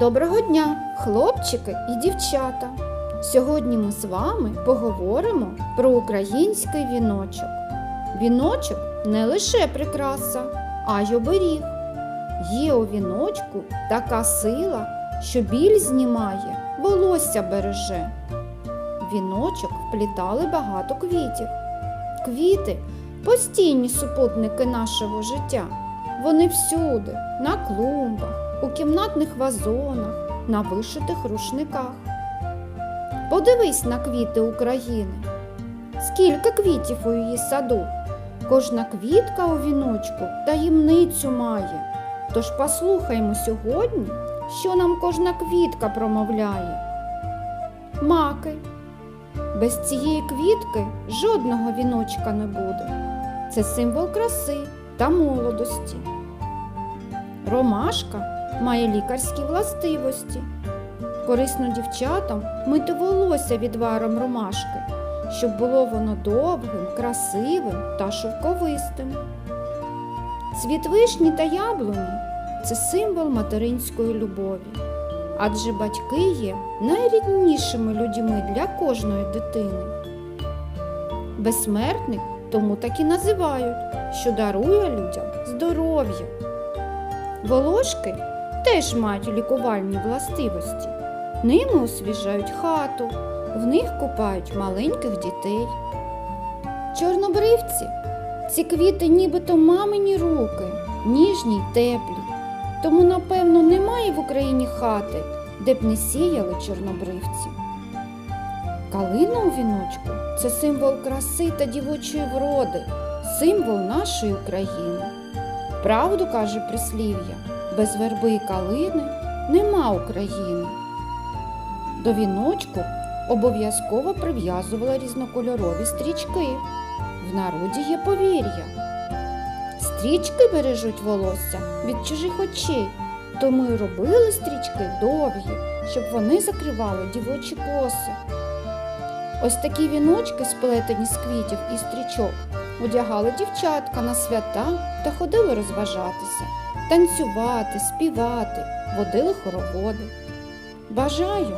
Доброго дня, хлопчики і дівчата! Сьогодні ми з вами поговоримо про український віночок. Віночок не лише прикраса, а й оберіг. Є у віночку така сила, що біль знімає, волосся береже. Віночок вплітали багато квітів. Квіти постійні супутники нашого життя. Вони всюди, на клумбах, у кімнатних вазонах, на вишитих рушниках. Подивись на квіти України. Скільки квітів у її саду. Кожна квітка у віночку таємницю має. Тож послухаймо сьогодні, що нам кожна квітка промовляє. Маки. Без цієї квітки жодного віночка не буде. Це символ краси та молодості. Ромашка має лікарські властивості. Корисно дівчатам мити волосся відваром ромашки, щоб було воно довгим, красивим та шовковистим. Цвіт вишні та яблуні це символ материнської любові, адже батьки є найріднішими людьми для кожної дитини. Безсмертник тому так і називають, що дарує людям здоров'я. Волошки теж мають лікувальні властивості. Ними освіжають хату, в них купають маленьких дітей. Чорнобривці ці квіти нібито мамині руки, ніжні й теплі. Тому, напевно, немає в Україні хати, де б не сіяли чорнобривці. Калина у віночку це символ краси та дівочої вроди, символ нашої України. Правду каже прислів'я, без верби й калини нема України. До віночку обов'язково прив'язували різнокольорові стрічки. В народі є повір'я. Стрічки бережуть волосся від чужих очей, тому й робили стрічки довгі, щоб вони закривали дівочі коси. Ось такі віночки, сплетені з квітів і стрічок, одягали дівчатка на свята та ходили розважатися, танцювати, співати, водили хороводи. Бажаю,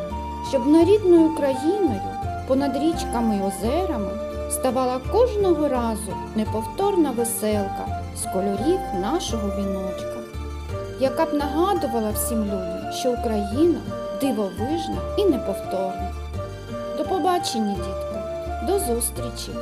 щоб над рідною Україною, понад річками й озерами ставала кожного разу неповторна веселка з кольорів нашого віночка, яка б нагадувала всім людям, що Україна дивовижна і неповторна. До побачення, дітки, до зустрічі!